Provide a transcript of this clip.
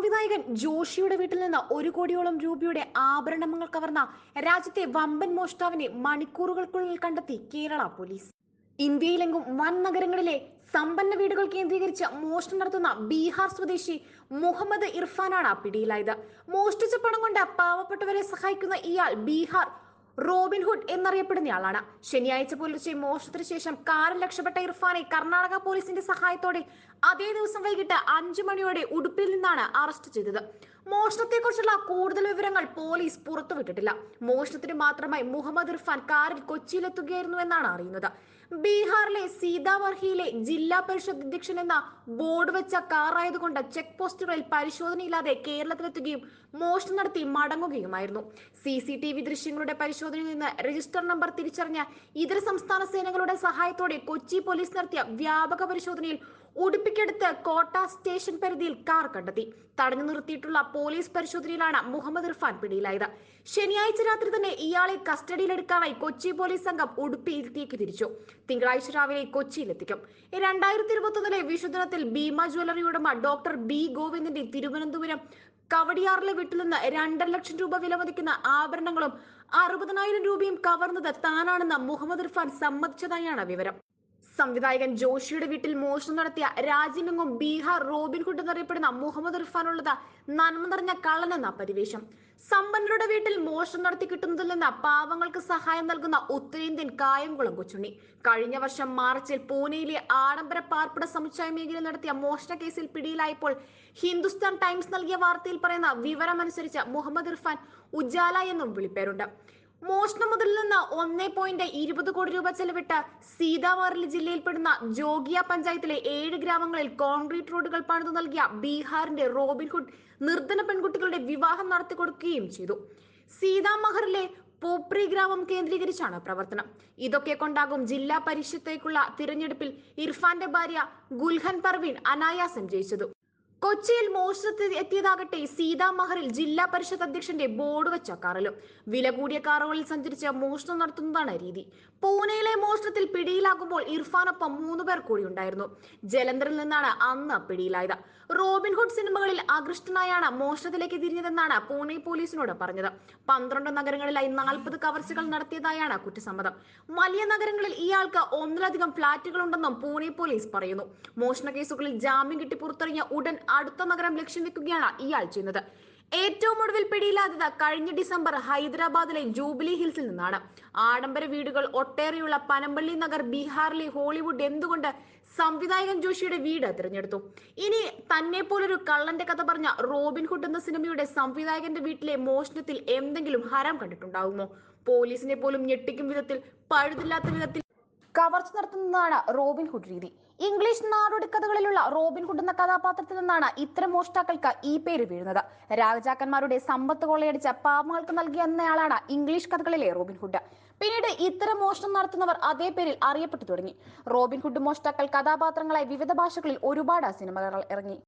സംവിധായകൻ ജോഷിയുടെ വീട്ടിൽ നിന്ന് ഒരു കോടിയോളം രൂപയുടെ ആഭരണങ്ങൾ കവർന്ന രാജ്യത്തെ വമ്പൻ മോഷ്ടാവിനെ മണിക്കൂറുകൾക്കുള്ളിൽ കണ്ടെത്തി കേരള പോലീസ്. ഇന്ത്യയിലെങ്കും വൻ നഗരങ്ങളിലെ സമ്പന്ന വീടുകൾ കേന്ദ്രീകരിച്ച് മോഷണം നടത്തുന്ന ബീഹാർ സ്വദേശി മുഹമ്മദ് ഇർഫാനാണ് പിടിയിലായത്. മോഷ്ടിച്ച പണം കൊണ്ട് പാവപ്പെട്ടവരെ സഹായിക്കുന്ന ഇയാൾ ബീഹാർ റോബിൻഹുഡ് എന്നറിയപ്പെടുന്നയാളാണ്. ശനിയാഴ്ച പുലർച്ചെ മോഷണത്തിന് ശേഷം കാറിൽ രക്ഷപ്പെട്ട ഇർഫാനെ കർണാടക പോലീസിന്റെ സഹായത്തോടെ അതേ ദിവസം വൈകിട്ട് അഞ്ചു മണിയോടെ ഉടുപ്പിൽ നിന്നാണ് അറസ്റ്റ് ചെയ്തത്. മോഷണത്തെക്കുറിച്ചുള്ള കൂടുതൽ വിവരങ്ങൾ പോലീസ് പുറത്തുവിട്ടിട്ടില്ല. മോഷണത്തിന് മാത്രമായി മുഹമ്മദ് ഇർഫാൻ കാറിൽ കൊച്ചിയിലെത്തുകയായിരുന്നു എന്നാണ് അറിയുന്നത്. ബീഹാറിലെ സീതാവർഹിയിലെ ജില്ലാ പരിഷത്ത് അധ്യക്ഷൻ എന്ന ബോർഡ് വെച്ച കാറായതുകൊണ്ട് ചെക്ക് പോസ്റ്റുകളിൽ പരിശോധനയില്ലാതെ കേരളത്തിലെത്തുകയും മോഷണം നടത്തി മടങ്ങുകയുമായിരുന്നു. സി സി ടി വി ദൃശ്യങ്ങളുടെ പരിശോധനയിൽ നിന്ന് രജിസ്റ്റർ നമ്പർ തിരിച്ചറിഞ്ഞ ഇതര സംസ്ഥാന സേനകളുടെ സഹായത്തോടെ കൊച്ചി പോലീസ് നടത്തിയ വ്യാപക പരിശോധനയിൽ ഉടുപ്പിക്കടുത്ത് കോട്ട സ്റ്റേഷൻ പരിധിയിൽ കാർ കണ്ടെത്തി. തടഞ്ഞു നിർത്തിയിട്ടുള്ള പോലീസ് പരിശോധനയിലാണ് മുഹമ്മദ് ഇർഫാൻ പിടിയിലായത്. ശനിയാഴ്ച രാത്രി തന്നെ ഇയാളെ കസ്റ്റഡിയിലെടുക്കാനായി കൊച്ചി പോലീസ് സംഘം ഉടുപ്പിയിലേക്ക് തിരിച്ചു. തിങ്കളാഴ്ച രാവിലെ കൊച്ചിയിലെത്തിക്കും. രണ്ടായിരത്തി ഇരുപത്തൊന്നിലെ വിശുദ്ധനത്തിൽ ഭീമ ജ്വല്ലറി ഉടമ ഡോക്ടർ ബി ഗോവിന്ദന്റെ തിരുവനന്തപുരം കവടിയാറിലെ വീട്ടിൽ നിന്ന് രണ്ടര ലക്ഷം രൂപ വിലമതിക്കുന്ന ആഭരണങ്ങളും അറുപതിനായിരം രൂപയും കവർന്നത് താനാണെന്ന് മുഹമ്മദ് ഇർഫാൻ സമ്മതിച്ചതായാണ് വിവരം. സംവിധായകൻ ജോഷിയുടെ വീട്ടിൽ മോഷണം നടത്തിയ രാജ്യമെങ്ങും ബീഹാർ റോബിൻഹുഡ് എന്നറിയപ്പെടുന്ന മുഹമ്മദ് ഇർഫാനുള്ളത് നന്മ നിറഞ്ഞ കള്ളനെന്ന പരിവേഷം. സമ്പന്നരുടെ വീട്ടിൽ മോഷണം നടത്തി കിട്ടുന്നതിൽ നിന്ന് പാവങ്ങൾക്ക് സഹായം നൽകുന്ന ഉത്തരേന്ത്യൻ കായംകുളം കൊച്ചുണ്ണി. കഴിഞ്ഞ വർഷം മാർച്ചിൽ പൂനെയിലെ ആഡംബര പാർപ്പിട സമുച്ചയ മേഖലയിൽ നടത്തിയ മോഷണ കേസിൽ പിടിയിലായപ്പോൾ ഹിന്ദുസ്ഥാൻ ടൈംസ് നൽകിയ വാർത്തയിൽ പറയുന്ന വിവരമനുസരിച്ച് മുഹമ്മദ് ഇർഫാൻ ഉജാല എന്നും വിളിപ്പേരുണ്ട്. മോഷണ മുതലിൽ നിന്ന് ഒന്നേ പോയിന്റ് ഇരുപത് കോടി രൂപ ചെലവിട്ട് സീതാമാർലി ജില്ലയിൽപ്പെടുന്ന ജോഗിയ പഞ്ചായത്തിലെ ഏഴ് ഗ്രാമങ്ങളിൽ കോൺക്രീറ്റ് റോഡുകൾ പണിതു നൽകിയ ബീഹാറിന്റെ റോബിൻഹുഡ് നിർധന പെൺകുട്ടികളുടെ വിവാഹം നടത്തി കൊടുക്കുകയും ചെയ്തു. സീതാമഹറിലെ പോപ്രി ഗ്രാമം കേന്ദ്രീകരിച്ചാണ് പ്രവർത്തനം. ഇതൊക്കെ കൊണ്ടാകും ജില്ലാ പരിഷത്തേക്കുള്ള തിരഞ്ഞെടുപ്പിൽ ഇർഫാന്റെ ഭാര്യ ഗുൽഹൻ പർവീൻ അനായാസം ജയിച്ചത്. കൊച്ചിയിൽ മോഷണത്തിൽ എത്തിയതാകട്ടെ സീതാമഹറിൽ ജില്ലാ പരിഷത്ത് അധ്യക്ഷന്റെ ബോർഡ് വെച്ച കാറിലും വില കൂടിയ കാറുകളിൽ സഞ്ചരിച്ച് മോഷണം നടത്തുന്നതാണ് രീതി. പൂനെയിലെ മോഷണത്തിൽ പിടിയിലാകുമ്പോൾ ഇർഫാനൊപ്പം മൂന്ന് പേർ കൂടി ഉണ്ടായിരുന്നു. ജലന്ധറിൽ നിന്നാണ് അന്ന് പിടിയിലായത്. റോബിൻഹുഡ് സിനിമകളിൽ ആകൃഷ്ടനായാണ് മോഷണത്തിലേക്ക് തിരിഞ്ഞതെന്നാണ് പൂനെ പോലീസിനോട് പറഞ്ഞത്. പന്ത്രണ്ട് നഗരങ്ങളിലായി നാൽപ്പത് കവർച്ചകൾ നടത്തിയതായാണ് കുറ്റസമ്മതം. വലിയ നഗരങ്ങളിൽ ഇയാൾക്ക് ഒന്നിലധികം ഫ്ളാറ്റുകൾ ഉണ്ടെന്നും പൂനെ പോലീസ് പറയുന്നു. മോഷണ കേസുകളിൽ ജാമ്യം കിട്ടി പുറത്തിറങ്ങിയ ഉടൻ അടുത്ത നഗരം ലക്ഷ്യം വെക്കുകയാണ് ഇയാൾ ചെയ്യുന്നത്. ഏറ്റവും ഒടുവിൽ പിടിയിലാതത് കഴിഞ്ഞ ഡിസംബർ ഹൈദരാബാദിലെ ജൂബിലി ഹിൽസിൽ നിന്നാണ്. ആഡംബര വീടുകൾ ഒട്ടേറെയുള്ള പനമ്പള്ളി നഗർ ബീഹാറിലെ ഹോളിവുഡ് എന്തുകൊണ്ട് സംവിധായകൻ ജോഷിയുടെ വീട് തിരഞ്ഞെടുത്തു? ഇനി തന്നെ പോലൊരു കള്ളന്റെ കഥ പറഞ്ഞ റോബിൻഹുഡ് എന്ന സിനിമയുടെ സംവിധായകന്റെ വീട്ടിലെ മോഷണത്തിൽ എന്തെങ്കിലും ഹരം കണ്ടിട്ടുണ്ടാകുമോ പോലീസിനെ പോലും ഞെട്ടിക്കും വിധത്തിൽ പഴുതില്ലാത്ത വിധത്തിൽ കവർച്ച നടത്തുന്നതാണ് റോബിൻ ഹുഡ് രീതി. ഇംഗ്ലീഷ് നാടോടിക്കഥകളിലുള്ള റോബിൻ ഹുഡ് എന്ന കഥാപാത്രത്തിൽ നിന്നാണ് ഇത്തരം മോഷ്ടാക്കൾക്ക് ഈ പേര് വീഴുന്നത്. രാജാക്കന്മാരുടെ സമ്പത്ത് കൊള്ളയടിച്ച പാവങ്ങൾക്ക് നൽകിയ എന്നയാളാണ് ഇംഗ്ലീഷ് കഥകളിലെ റോബിൻ ഹുഡ്. പിന്നീട് ഇത്തരം മോഷണം നടത്തുന്നവർ അതേ പേരിൽ അറിയപ്പെട്ടു തുടങ്ങി. റോബിൻ ഹുഡ് മോഷ്ടാക്കൾ കഥാപാത്രങ്ങളായി വിവിധ ഭാഷകളിൽ ഒരുപാട് സിനിമകൾ ഇറങ്ങി.